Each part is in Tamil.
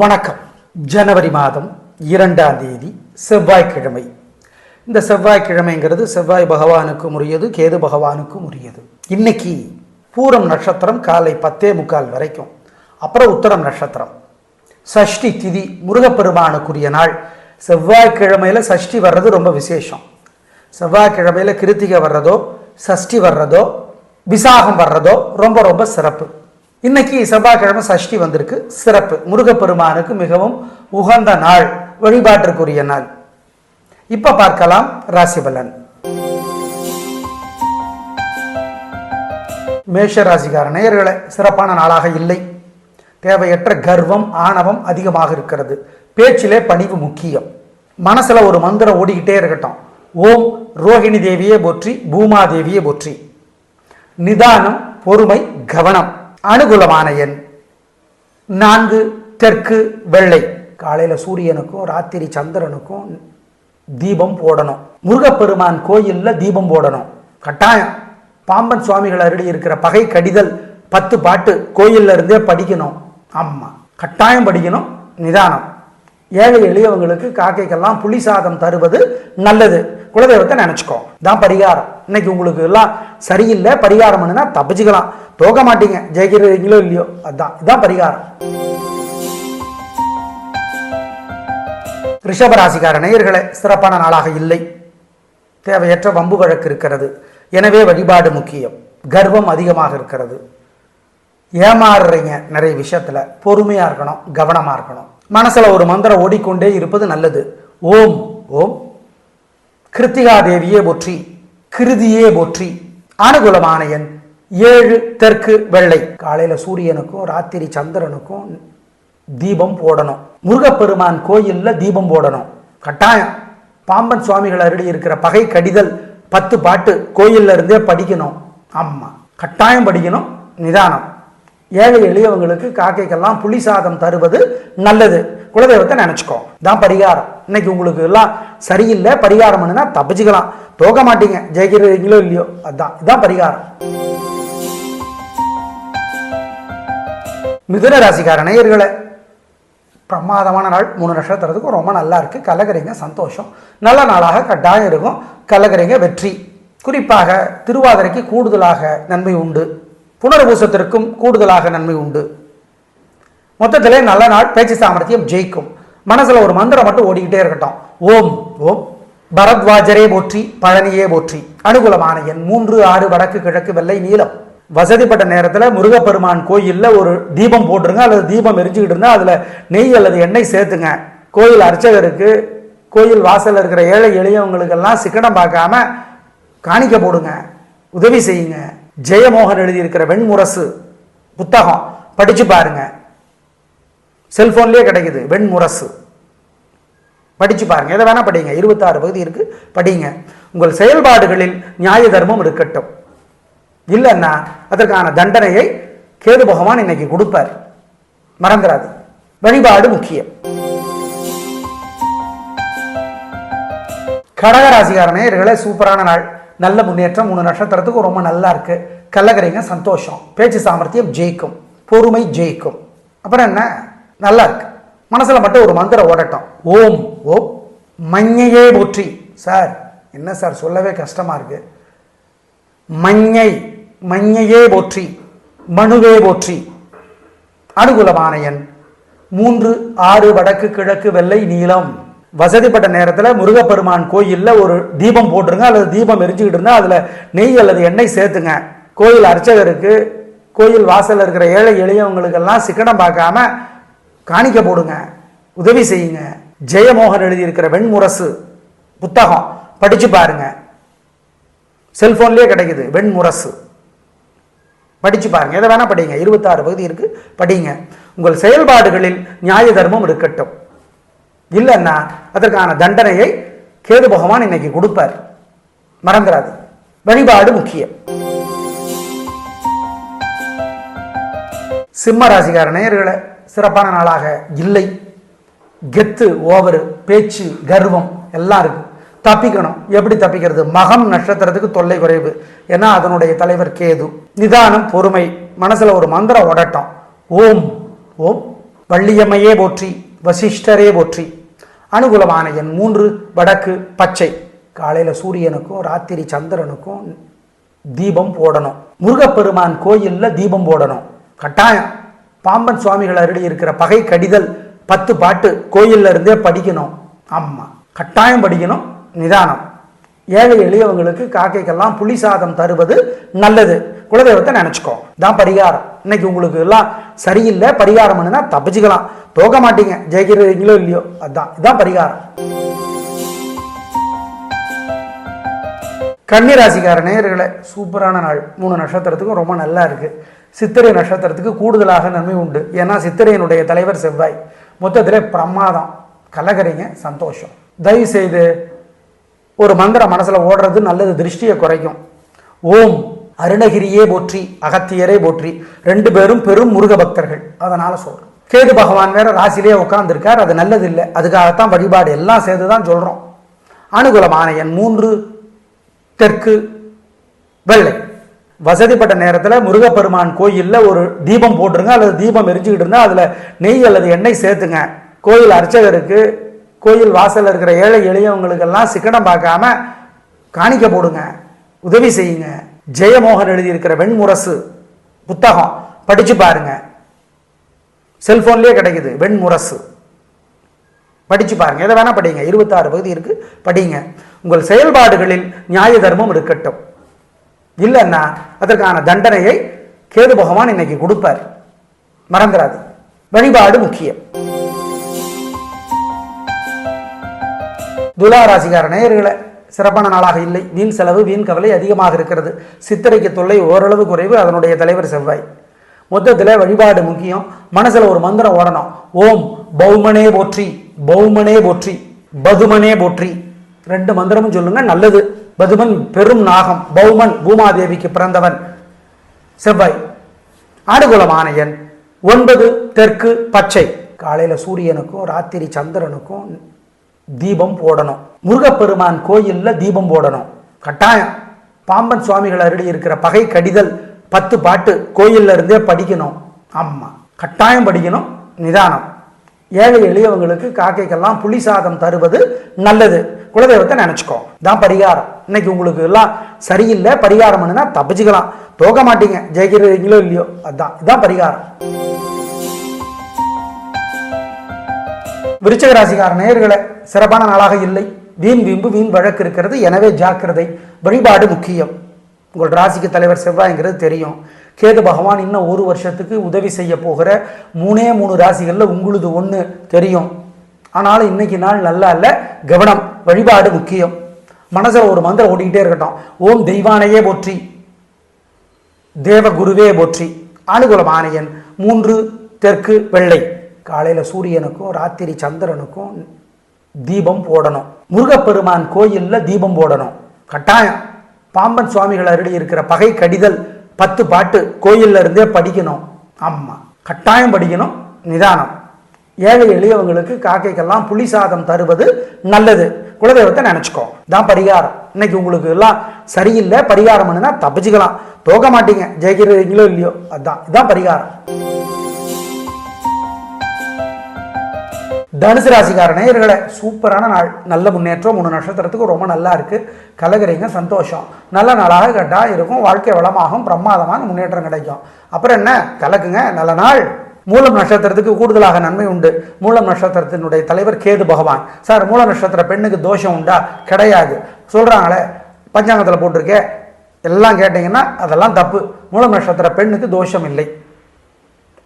வணக்கம். ஜனவரி மாதம் இரண்டாம் தேதி செவ்வாய்க்கிழமை. இந்த செவ்வாய்க்கிழமைங்கிறது செவ்வாய் பகவானுக்கும் உரியது கேது பகவானுக்கும் உரியது. இன்னைக்கு பூரம் நட்சத்திரம் காலை பத்தே முக்கால் வரைக்கும். அப்புறம் உத்தரம் நட்சத்திரம். சஷ்டி திதி முருகப்பெருமானுக்குரிய நாள். செவ்வாய்க்கிழமையில சஷ்டி வர்றது ரொம்ப விசேஷம். செவ்வாய்க்கிழமையில் கிருத்திகை வர்றதோ சஷ்டி வர்றதோ விசாகம் வர்றதோ ரொம்ப ரொம்ப சிறப்பு. இன்னைக்கு செவ்வாய்க்கிழமை சஷ்டி வந்திருக்கு. சிறப்பு. முருகப்பெருமானுக்கு மிகவும் உகந்த நாள். வழிபாட்டிற்குரிய நாள். இப்ப பார்க்கலாம் ராசி பலன். மேஷ ராசிக்கார நேயர்களை சிறப்பான நாளாக இல்லை. தேவையற்ற கர்வம் ஆணவம் அதிகமாக இருக்கிறது. பேச்சிலே பணிவு முக்கியம். மனசுல ஒரு மந்திரம் ஓடிக்கிட்டே இருக்கட்டும். ஓம் ரோஹிணி தேவியே போற்றி பூமா தேவியே போற்றி. நிதானம் பொறுமை கவனம். அனுகூலமான எண். நான்கு தெற்கு வெள்ளை. காலையில் சூரியனுக்கும் ராத்திரி சந்திரனுக்கும் தீபம் போடணும். முருகப்பெருமான் கோயிலில் தீபம் போடணும். கட்டாயம். பாம்பன் சுவாமிகள் அருடி இருக்கிற பகை கடிதல் பத்து பாட்டு கோயில்ல இருந்தே படிக்கணும். ஆமாம் கட்டாயம் படிக்கணும். நிதானம். ஏழை எளியவங்களுக்கு காக்கைக்கெல்லாம் புளி சாதம் தருவது நல்லது. குலதெய்வத்தை நினைச்சுக்கோ. தான் பரிகாரம். இன்னைக்கு உங்களுக்கு எல்லாம் சரியில்லை. பரிகாரம் பண்ணுனா தப்பிச்சுக்கலாம். தோக்க மாட்டீங்க. ஜெயிக்கிறீங்களோ இல்லையோ? அதான் இதான் பரிகாரம். ரிஷபராசிக்கார நேயர்களே சிறப்பான நாளாக இல்லை. தேவையற்ற வம்பு வழக்கு இருக்கிறது. எனவே வழிபாடு முக்கியம். கர்வம் அதிகமாக இருக்கிறது. ஏமாறுறீங்க நிறைய விஷயத்துல. பொறுமையாக இருக்கணும் கவனமாக இருக்கணும். மனசுல ஒரு மந்திரம் ஓடிக்கொண்டே இருப்பது நல்லது. ஓம் ஓம். கிருத்திகா தேவியே போற்றி கிருதியே போற்றி. அனுகூலமான எண் ஏழு தெற்கு வெள்ளை. காலையில சூரியனுக்கும் ராத்திரி சந்திரனுக்கும் தீபம் போடணும். முருகப்பெருமான் கோயில்ல தீபம் போடணும். கட்டாயம். பாம்பன் சுவாமிகள் அருடி இருக்கிற பகை கடிதல் பத்து பாட்டு கோயில்ல இருந்தே படிக்கணும். ஆமா. கட்டாயம் படிக்கணும். நிதானம். ஏழை எளியவங்களுக்கு காக்கைக்கெல்லாம் புளி சாதம் தருவது நல்லது. குலதெய்வத்தை நினைச்சுக்கோ. தான் பரிகாரம். இன்னைக்கு உங்களுக்கு எல்லாம் சரியில்லை. பரிகாரம் பண்ணுனா தப்பிச்சுக்கலாம். தோக்க மாட்டீங்க. ஜெயிக்கிறீங்களோ இல்லையோ. அதான். இதான் பரிகாரம். மிதுன ராசிக்கார நேயர்களே பிரமாதமான நாள். மூணு நட்சத்திரத்துக்கும் ரொம்ப நல்லா இருக்குது கலகரிங்க சந்தோஷம். நல்ல நாளாக கட்டாயம் இருக்கும். கலகரிங்க வெற்றி. குறிப்பாக திருவாதிரைக்கு கூடுதலாக நன்மை உண்டு. புனர்பூசத்திற்கும் கூடுதலாக நன்மை உண்டு. மொத்தத்திலே நல்ல நாள். பேச்சு சாமர்த்தியம் ஜெயிக்கும். மனசில் ஒரு மந்திரம் மட்டும் ஓடிக்கிட்டே இருக்கட்டும். ஓம் ஓம். பரத்வாஜரே போற்றி பழனியே போற்றி. அனுகூலமான எண் மூன்று ஆறு வடக்கு கிழக்கு வெள்ளை நீளம் வசதிப்பட்ட நேரத்தில் முருகப்பெருமான் கோயிலில் ஒரு தீபம் போட்டுருங்க. அல்லது தீபம் எரிஞ்சுக்கிட்டு இருந்தால் அதில் நெய் அல்லது எண்ணெய் சேர்த்துங்க. கோயில் அர்ச்சகருக்கு கோயில் வாசலில் இருக்கிற ஏழை எளியவங்களுக்கெல்லாம் சிக்கனம் பார்க்காம காணிக்க போடுங்க. உதவி செய்யுங்க. ஜெயமோகன் எழுதியிருக்கிற வெண்முரசு புத்தகம். படித்து பாருங்க. செல்ஃபோன்லேயே கிடைக்குது. வெண்முரசு. படித்து பாருங்க. எதை வேணால் படிங்க. இருபத்தாறு பகுதி இருக்கு. படிங்க. உங்கள் செயல்பாடுகளில் நியாய தர்மம் இருக்கட்டும். இல்லைன்னா அதற்கான தண்டனையை கேது பகவான் இன்னைக்கு கொடுப்பார். மறந்துடாது வழிபாடு முக்கியம். கடகராசிகாரனே சூப்பரான நாள். நல்ல முன்னேற்றம் மூணு நட்சத்திரத்துக்கு ரொம்ப நல்லா இருக்கு. கல்லகரைங்க சந்தோஷம். பேச்சு சாமர்த்தியம் ஜெயிக்கும். பொறுமை ஜெயிக்கும். அப்புறம் என்ன? நல்லா இருக்கு. மனசுல மட்டும் ஒரு மந்திரம் ஓடட்டும். ஓம் ஓம் மஞ்சையே போற்றி. சார் என்ன சார் சொல்லவே கஷ்டமா இருக்கு. மஞ்சை. மஞ்சையே போற்றி மனுவே போற்றி. அனுகூலமான மூன்று ஆறு வடக்கு கிழக்கு வெள்ளை நீளம். வசதிப்பட்ட நேரத்தில் முருகப்பெருமான் கோயிலில் ஒரு தீபம் போட்டுருங்க. அல்லது தீபம் எரிஞ்சுக்கிட்டு இருந்தால் அதில் நெய் அல்லது எண்ணெய் சேர்த்துங்க. கோயில் அர்ச்சகருக்கு கோயில் வாசலில் இருக்கிற ஏழை எளியவங்களுக்கெல்லாம் சிக்கனம் பார்க்காம காணிக்க போடுங்க. உதவி செய்யுங்க. ஜெயமோகன் எழுதியிருக்கிற வெண்முரசு புத்தகம். படித்து பாருங்க. செல்ஃபோன்லேயே கிடைக்குது. வெண்முரசு. படிச்சு பாருங்க. எதை வேணா படிங்க. இருபத்தாறு பகுதி இருக்கு. படிங்க. உங்கள் செயல்பாடுகளில் நியாய தர்மம் இருக்கட்டும். இல்லைன்னா அதற்கான தண்டனையை கேது பகவான் இன்னைக்கு கொடுப்பார். மறந்துடாது வழிபாடு முக்கியம். சிம்ம ராசிகார நேயர்களை சிறப்பான நாளாக இல்லை. கெத்து ஓவரு பேச்சு கர்வம் எல்லாம் இருக்கு. தப்பிக்கணும். எப்படி தப்பிக்கிறது? மகம் நட்சத்திரத்துக்கு தொல்லை குறைவு. ஏன்னா அதனுடைய தலைவர் கேது. நிதானம் பொறுமை. மனசுல ஒரு மந்திரம் ஓடட்டும். ஓம். ஓம். வள்ளியம்மையே போற்றி வசிஷ்டரே போற்றி. அனுகூலமான எண் மூன்று வடக்கு பச்சை. காலையில் சூரியனுக்கும் ராத்திரி சந்திரனுக்கும் தீபம் போடணும். முருகப்பெருமான் கோயிலில் தீபம் போடணும். கட்டாயம். பாம்பன் சுவாமிகள் அருளி இருக்கிற பகை கடிதல் பத்து பாட்டு கோயில்ல இருந்தே படிக்கணும். ஆமாம் கட்டாயம் படிக்கணும். நிதானம். ஏழை எளியவங்களுக்கு காக்கைக்கெல்லாம் புளி சாதம் தருவது நல்லது. குலதெய்வத்தை நினச்சிக்கோ. தான் பரிகாரம். இன்னைக்கு உங்களுக்கு எல்லாம் சரியில்லை பரிகாரம் பண்ணுனா தப்பிச்சுக்கலாம். தோக்க மாட்டீங்க. ஜெயிக்கிறீங்களோ இல்லையோ. அதான். இதான் பரிகாரம். கன்னிராசிக்கார நேயர்களே சூப்பரான நாள். மூணு நட்சத்திரத்துக்கும் ரொம்ப நல்லா இருக்கு. சித்திரை நட்சத்திரத்துக்கு கூடுதலாக நன்மை உண்டு. ஏன்னா சித்திரையினுடைய தலைவர் செவ்வாய். மொத்தத்திலே பிரமாதம். கலகரிங்க சந்தோஷம். தயவு செய்து ஒரு மந்திரம் மனசில் ஓடுறது நல்லது திருஷ்டியை குறைக்கும். ஓம் அருணகிரியே போற்றி அகத்தியரே போற்றி. ரெண்டு பேரும் பெரும் முருக பக்தர்கள். அதனால் சொல்கிறோம் கேது பகவான் வேற ராசியிலே உட்கார்ந்துருக்கார் அது நல்லது இல்லை அதுக்காகத்தான் வழிபாடு எல்லாம் சேர்த்து தான் சொல்கிறோம் அனுகூலமான எண் மூன்று தெற்கு வெள்ளை. வசதிப்பட்ட நேரத்தில் முருகப்பெருமான் கோயிலில் ஒரு தீபம் போட்டுருங்க அல்லது தீபம் எரிஞ்சுக்கிட்டு இருந்தால் அதில் நெய் அல்லது எண்ணெய் சேர்த்துங்க. கோயில் அர்ச்சகருக்கு கோயில் வாசலில் இருக்கிற ஏழை எளியவங்களுக்கெல்லாம் சிக்கனம் பார்க்காம காணிக்க போடுங்க உதவி செய்யுங்க. ஜெயமோகன் எழுதியிருக்கிற வெண்முரசு புத்தகம் படிச்சு பாருங்க. செல்போன்லேயே கிடைக்குது வெண்முரசு. படிச்சு பாருங்க. எதை வேணா படிங்க. இருபத்தாறு பகுதி இருக்கு. படிங்க. உங்கள் செயல்பாடுகளில் நியாய தர்மம் இருக்கட்டும். இல்லைன்னா அதற்கான தண்டனையை கேது பகவான் இன்னைக்கு கொடுப்பார். மறந்துடாது வழிபாடு முக்கியம். துலா ராசிகார நேயர்களை சிறப்பான நாளாக இல்லை. வீண் செலவு வீண் கவலை அதிகமாக இருக்கிறது. சித்திரைக்கு தொல்லை ஓரளவு குறைவு அதனுடைய தலைவர் செவ்வாய். மொத்தத்தில் வழிபாடு முக்கியம். மனசில் ஒரு மந்திரம் ஓடணும். ஓம் பௌமனே போற்றி பௌமனே போற்றி பதுமனே போற்றி. ரெண்டு மந்திரமும் சொல்லுங்க நல்லது. பதுமன் பெரும் நாகம். பௌமன் பூமாதேவிக்கு பிறந்தவன். செவ்வாய் ஆடுகுளம் எண் ஒன்பது தெற்கு பச்சை. காலையில் சூரியனுக்கும் ராத்திரி சந்திரனுக்கும் தீபம் போடணும். முருகப்பெருமான் கோயிலில் தீபம் போடணும். கட்டாயம். பாம்பன் சுவாமிகள் அருடி இருக்கிற பகை கடிதல் பத்து பாட்டு கோயில்ல இருந்தே படிக்கணும். ஆமாம் கட்டாயம் படிக்கணும். நிதானம். ஏழை எளியவங்களுக்கு காக்கைக்கெல்லாம் புளி சாதம் தருவது நல்லது. குலதெய்வத்தை நினச்சிக்கோ. தான் பரிகாரம். இன்னைக்கு உங்களுக்கு எல்லாம் சரியில்லை. பரிகாரம் பண்ணுனா தப்பிச்சுக்கலாம். தோக்க மாட்டீங்க. ஜெயிக்கிறீங்களோ இல்லையோ. அதான். இதான் பரிகாரம். விருச்சக ராசிக்கார நேர்களை சிறப்பான நாளாக இல்லை. வீண் வீம்பு வீண் வழக்கு இருக்கிறது. எனவே ஜாக்கிரதை வழிபாடு முக்கியம். உங்கள் ராசிக்கு தலைவர் செவ்வாய்ங்கிறது தெரியும். கேது பகவான் இன்னும் ஒரு வருஷத்துக்கு உதவி செய்ய போகிற மூணே மூணு ராசிகளில் உங்களுது ஒன்று தெரியும். ஆனாலும் இன்னைக்கு நாள் நல்லா இல்லை. கவனம் வழிபாடு முக்கியம். மனசில் ஒரு மந்திரம் ஓடிக்கிட்டே இருக்கட்டும். ஓம் தெய்வானையே போற்றி. தேவகுருவே போற்றி. அனுகூலம் ஆணையன் மூன்று தெற்கு வெள்ளை. காலையில் சூரியனுக்கும் ராத்திரி சந்திரனுக்கும் தீபம் போடணும். முருகப்பெருமான் கோயிலில் தீபம் போடணும். கட்டாயம். பாம்பன் சுவாமிகள் அருளி இருக்கிற பகை கடிதல் பத்து பாட்டு கோயில்ல இருந்தே படிக்கணும். ஆமாம் கட்டாயம் படிக்கணும். நிதானம். ஏழை எளியவங்களுக்கு காக்கைக்கெல்லாம் புளி சாதம் தருவது நல்லது. குலதெய்வத்தை நினச்சிக்கோ. தான் பரிகாரம். இன்னைக்கு உங்களுக்கு எல்லாம் சரியில்லை பரிகாரம் பண்ணுனா தப்பிச்சுக்கலாம். தோக்க மாட்டீங்க. ஜெயிக்கிறீங்களோ இல்லையோ? அதான். இதான் பரிகாரம். தனுசு ராசிக்கார நேயர்களை சூப்பரான நாள் நல்ல முன்னேற்றம் மூணு நட்சத்திரத்துக்கு ரொம்ப நல்லா இருக்குது கலகரிங்க சந்தோஷம். நல்ல நாளாக கேட்டா இருக்கும் வாழ்க்கை வளமாகும் பிரமாதமான முன்னேற்றம் கிடைக்கும். அப்புறம் என்ன? கலக்குங்க நல்ல நாள். மூலம் நட்சத்திரத்துக்கு கூடுதலாக நன்மை உண்டு. மூலம் நட்சத்திரத்தினுடைய தலைவர் கேது பகவான். சார் மூல நட்சத்திர பெண்ணுக்கு தோஷம் உண்டா? கிடையாது. சொல்கிறாங்களே பஞ்சாங்கத்தில் போட்டிருக்கே எல்லாம் கேட்டிங்கன்னா அதெல்லாம் தப்பு. மூலம் நட்சத்திர பெண்ணுக்கு தோஷம் இல்லை.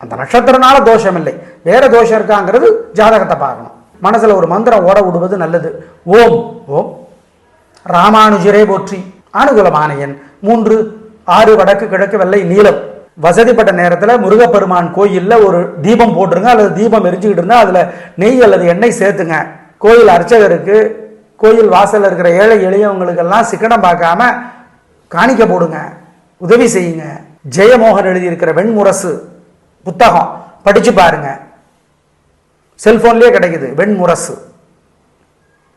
அந்த நட்சத்திரனால தோஷம் இல்லை வேற தோஷம் இருக்காங்கிறது ஜாதகத்தை பார்க்கணும். மனசுல ஒரு மந்திரம் ஓட விடுவது நல்லது. ஓம் ஓம். ராமானுஜரே போற்றி. அனுகூலமான மூன்று ஆறு வடக்கு கிழக்கு வெள்ளை நீலம். வசதிப்பட்ட நேரத்தில் முருகப்பெருமான் கோயிலில் ஒரு தீபம் போட்டுருங்க. அல்லது தீபம் எரிஞ்சுக்கிட்டு இருந்தால் அதில் நெய் அல்லது எண்ணெய் சேர்த்துங்க. கோயில் அர்ச்சகருக்கு கோயில் வாசலில் இருக்கிற ஏழை எளியவங்களுக்கெல்லாம் சிக்கனம் பார்க்காம காணிக்க போடுங்க. உதவி செய்யுங்க. ஜெயமோகன் எழுதியிருக்கிற வெண்முரசு. புத்தகம். படிச்சு பாருங்க. செல்போன்லேயே கிடைக்குது. வெண்முரசு.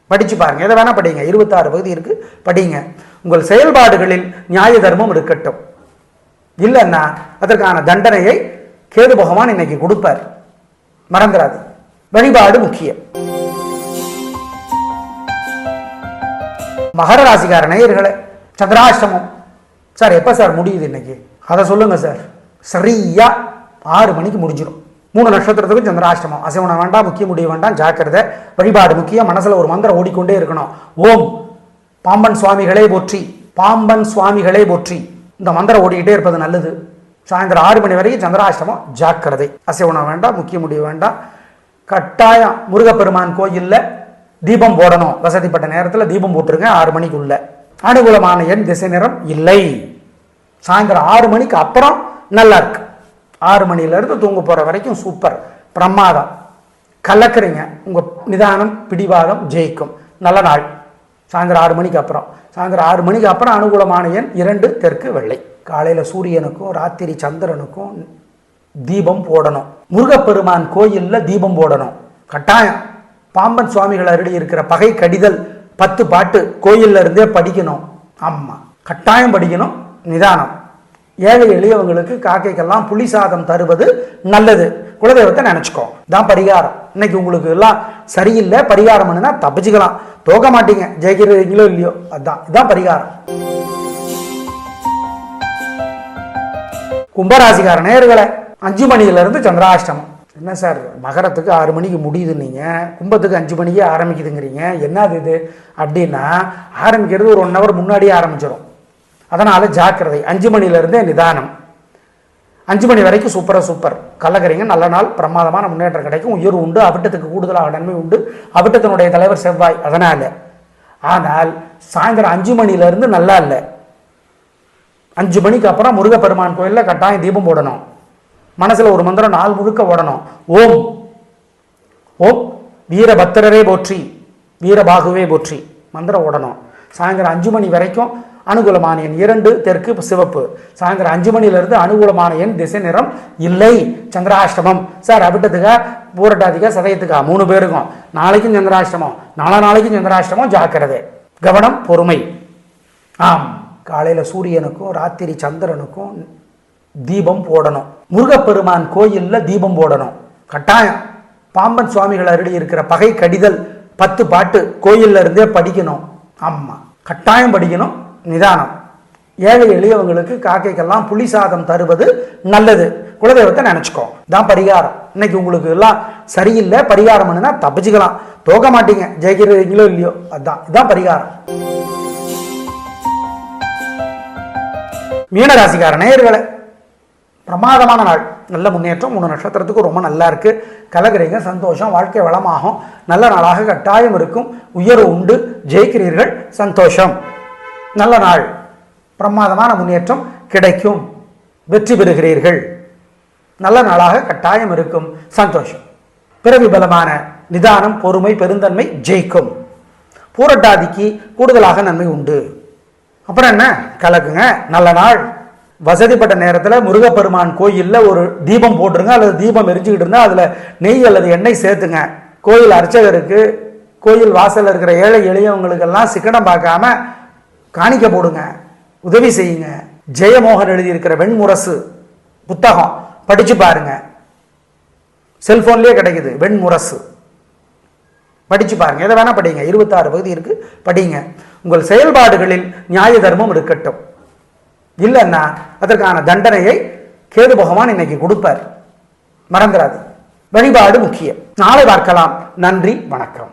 படிச்சு பாருங்க. எதை வேணா படிங்க. இருபத்தாறு பகுதி இருக்கு. படிங்க. உங்கள் செயல்பாடுகளில் நியாய தர்மம் இருக்கட்டும். இல்லைன்னா அதற்கான தண்டனையை கேது பகவான் இன்னைக்கு கொடுப்பார். மறந்துடாது வழிபாடு முக்கியம். மகர ராசிக்கார நேயர்களே சந்திராஷ்டமம். சார் எப்போ சார் முடியுது இன்னைக்கு? அதை சொல்லுங்க சார். சரியா ஆறு மணிக்கு முடிஞ்சிடும் மூணு நட்சத்திரத்துக்கும் சந்திராஷ்டமம். அசைவனம் வேண்டாம் முக்கிய முடிவு வேண்டாம் ஜாக்கிரதை. வழிபாடு முக்கியம் மனசில் ஒரு மந்திரம் ஓடிக்கொண்டே இருக்கணும். ஓம். பாம்பன் சுவாமிகளே போற்றி. பாம்பன் சுவாமிகளே போற்றி. இந்த மந்திரம் ஓடிக்கிட்டே இருப்பது நல்லது. சாயந்தரம் ஆறு மணி வரைக்கும் சந்திராஷ்டமம் ஜாக்கிரதை. அசைவனம் வேண்டாம் முக்கிய முடிவு வேண்டாம். கட்டாயம் முருகப்பெருமான் கோயிலில் தீபம் போடணும். வசதிப்பட்ட நேரத்தில் தீபம் போட்டுருங்க ஆறு மணிக்குள்ள. அனுகூலமான எண் திசை நிறம் இல்லை. சாயந்தரம் ஆறு மணிக்கு அப்புறம் நல்லா இருக்கு. ஆறு மணிலேருந்து தூங்க போகிற வரைக்கும் சூப்பர் பிரமாதம். கலக்குறீங்க. உங்கள் நிதானம் பிடிவாதம் ஜெயிக்கும். நல்ல நாள். சாயந்தரம் ஆறு மணிக்கு அப்புறம். சாயந்தரம் ஆறு மணிக்கு அப்புறம் அனுகூலமான எண் இரண்டு தெற்கு வெள்ளை. காலையில் சூரியனுக்கும் ராத்திரி சந்திரனுக்கும் தீபம் போடணும். முருகப்பெருமான் கோயிலில் தீபம் போடணும். கட்டாயம். பாம்பன் சுவாமிகள் அருடி இருக்கிற பகை கடிதல் பத்து பாட்டு கோயில்ல இருந்தே படிக்கணும். ஆமாம் கட்டாயம் படிக்கணும். நிதானம். ஏழை எளியவங்களுக்கு காக்கைக்கெல்லாம் புளி சாதம் தருவது நல்லது. குலதெய்வத்தை நினைச்சுக்கோ. தான் பரிகாரம். இன்னைக்கு உங்களுக்கு எல்லாம் சரியில்லை பரிகாரம் பண்ணுனா தப்பிச்சுக்கலாம். தோக்க மாட்டீங்க. ஜெயிக்கிறீங்களோ இல்லையோ? அதான் இதான் பரிகாரம். கும்பராசிக்கார நேர்களை அஞ்சு மணியில இருந்து சந்திராஷ்டமம். என்ன சார் மகரத்துக்கு ஆறு மணிக்கு முடியுது நீங்கள் கும்பத்துக்கு அஞ்சு மணிக்கே ஆரம்பிக்குதுங்கிறீங்க. என்னது இது? அப்படின்னா ஆரம்பிக்கிறது ஒரு ஒன் ஹவர் முன்னாடியே ஆரம்பிச்சிடும் அதனால் ஜாக்கிரதை. அஞ்சு மணிலேருந்தே நிதானம். அஞ்சு மணி வரைக்கும் சூப்பராக சூப்பர். கலக்கறீங்க நல்ல நாள் பிரமாதமான முன்னேற்றம் கிடைக்கும். உயர்வு உண்டு அவிட்டத்துக்கு கூடுதலாக நன்மை உண்டு. அவிட்டத்தினுடைய தலைவர் செவ்வாய் அதனால். ஆனால் சாயந்தரம் அஞ்சு மணில இருந்து நல்லா இல்லை. அஞ்சு மணிக்கு அப்புறம் முருகப்பெருமான் கோயிலில் கட்டாயம் தீபம் போடணும். மனசுல ஒரு மந்திரம் நாள் முழுக்க ஓடணும். ஓம். ஓம். வீரபத்திரரே போற்றி. வீரபாகுவே போற்றி. மந்திரம் ஓடணும். சாயந்தரம் அஞ்சு மணி வரைக்கும் அனுகூலமான எண் இரண்டு தெற்கு சிவப்பு. சாயந்தரம் அஞ்சு மணியிலிருந்து அனுகூலமான எண் திசை நிறம் இல்லை. சந்திராஷ்டமம். சார் அபிட்டத்துக்கா பூரட்டாதிக்கா சதயத்துக்கா? மூணு பேருக்கும். நாளைக்கும் சந்திராஷ்டமம். நாளா நாளைக்கும் சந்திராஷ்டமம். ஜாக்கிரதை. கவனம் பொறுமை. ஆம். காலையில் சூரியனுக்கும் ராத்திரி சந்திரனுக்கும் தீபம் போடணும். முருகப்பெருமான் கோயிலில் தீபம் போடணும். கட்டாயம். பாம்பன் சுவாமிகள் அருடி இருக்கிற பகை கடிதல் பத்து பாட்டு கோயில்ல இருந்தே படிக்கணும். ஆமாம் கட்டாயம் படிக்கணும். நிதானம். ஏழை எளியவங்களுக்கு காக்கைக்கெல்லாம் புளி சாதம் தருவது நல்லது. குலதெய்வத்தை நினைச்சுக்கோ. தான் பரிகாரம். இன்னைக்கு உங்களுக்கு எல்லாம் சரியில்லை பரிகாரம் பண்ணுனா தப்பிச்சுக்கலாம். தோக்க மாட்டீங்க. ஜெயிக்கிறீங்களோ இல்லையோ. அதான் இதான் பரிகாரம். மீனராசிக்கார நேயர்களை பிரமாதமான நாள். நல்ல முன்னேற்றம் மூணு நட்சத்திரத்துக்கு ரொம்ப நல்லா இருக்கு. கலகிறீங்க சந்தோஷம் வாழ்க்கை வளமாகும். நல்ல நாளாக கட்டாயம் இருக்கும். உயர்வு உண்டு. ஜெயிக்கிறீர்கள் சந்தோஷம். நல்ல நாள். பிரமாதமான முன்னேற்றம் கிடைக்கும். வெற்றி பெறுகிறீர்கள். நல்ல நாளாக கட்டாயம் இருக்கும். சந்தோஷம். பிறவி பலமான நிதானம் பொறுமை பெருந்தன்மை ஜெயிக்கும். பூரட்டாதிக்கு கூடுதலாக நன்மை உண்டு. அப்புறம் என்ன? கலக்குங்க. நல்ல நாள். வசதிப்பட்ட நேரத்தில் முருகப்பெருமான் கோயிலில் ஒரு தீபம் போட்டுருங்க. அல்லது தீபம் எரிஞ்சுக்கிட்டு இருந்தால் அதில் நெய் அல்லது எண்ணெய் சேர்த்துங்க. கோயில் அர்ச்சகருக்கு கோயில் வாசலில் இருக்கிற ஏழை எளியவங்களுக்கெல்லாம் சிக்கனம் பார்க்காம காணிக்க போடுங்க உதவி செய்யுங்க. ஜெயமோகன் எழுதியிருக்கிற வெண்முரசு புத்தகம் படிச்சு பாருங்க. செல்ஃபோன்லேயே கிடைக்குது வெண்முரசு. படிச்சு பாருங்க. எதை வேணா படிங்க. இருபத்தாறு பகுதி இருக்கு படிங்க. உங்கள் செயல்பாடுகளில் நியாய தர்மம் இருக்கட்டும். இல்லைன்னா அதற்கான தண்டனையை கேது பகவான் இன்னைக்கு கொடுப்பார். மறந்துடாது வழிபாடு முக்கியம். நாளை பார்க்கலாம். நன்றி வணக்கம்.